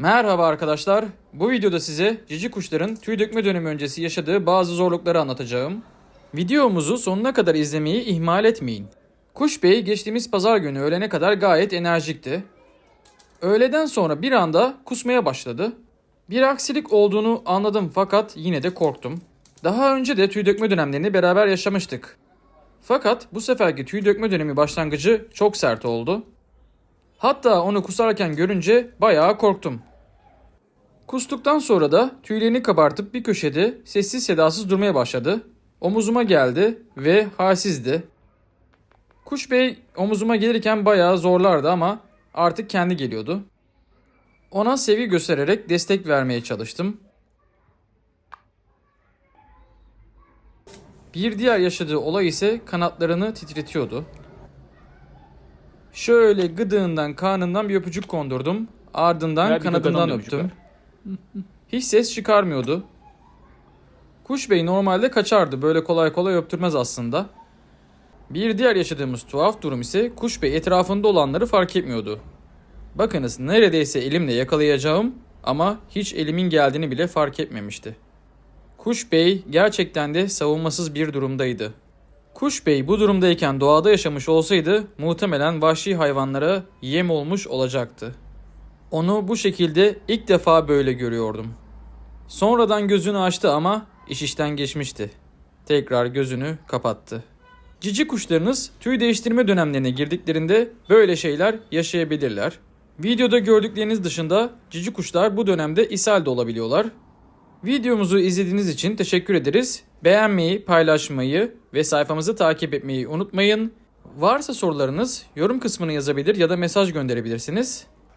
Merhaba arkadaşlar. Bu videoda size cici kuşların tüy dökme dönemi öncesi yaşadığı bazı zorlukları anlatacağım. Videomuzu sonuna kadar izlemeyi ihmal etmeyin. Kuş Bey geçtiğimiz pazar günü öğlene kadar gayet enerjikti. Öğleden sonra bir anda kusmaya başladı. Bir aksilik olduğunu anladım fakat yine de korktum. Daha önce de tüy dökme dönemlerini beraber yaşamıştık. Fakat bu seferki tüy dökme dönemi başlangıcı çok sert oldu. Hatta onu kusarken görünce bayağı korktum. Kustuktan sonra da tüylerini kabartıp bir köşede sessiz sedasız durmaya başladı. Omuzuma geldi ve halsizdi. Kuş Bey omuzuma gelirken bayağı zorlardı ama artık kendi geliyordu. Ona sevgi göstererek destek vermeye çalıştım. Bir diğer yaşadığı olay ise kanatlarını titretiyordu. Şöyle gıdığından, karnından bir öpücük kondurdum. Ardından Ver kanadından öptüm. öpücük Hiç ses çıkarmıyordu. Kuş Bey normalde kaçardı. Böyle kolay kolay öptürmez aslında. Bir diğer yaşadığımız tuhaf durum ise Kuş Bey etrafında olanları fark etmiyordu. Bakınız neredeyse elimle yakalayacağım ama hiç elimin geldiğini bile fark etmemişti. Kuş Bey gerçekten de savunmasız bir durumdaydı. Kuş Bey bu durumdayken doğada yaşamış olsaydı muhtemelen vahşi hayvanlara yem olmuş olacaktı. Onu bu şekilde ilk defa böyle görüyordum. Sonradan gözünü açtı ama iş işten geçmişti. Tekrar gözünü kapattı. Cici kuşlarınız tüy değiştirme dönemlerine girdiklerinde böyle şeyler yaşayabilirler. Videoda gördükleriniz dışında cici kuşlar bu dönemde ishal de olabiliyorlar. Videomuzu izlediğiniz için teşekkür ederiz. Beğenmeyi, paylaşmayı ve sayfamızı takip etmeyi unutmayın. Varsa sorularınız yorum kısmına yazabilir ya da mesaj gönderebilirsiniz.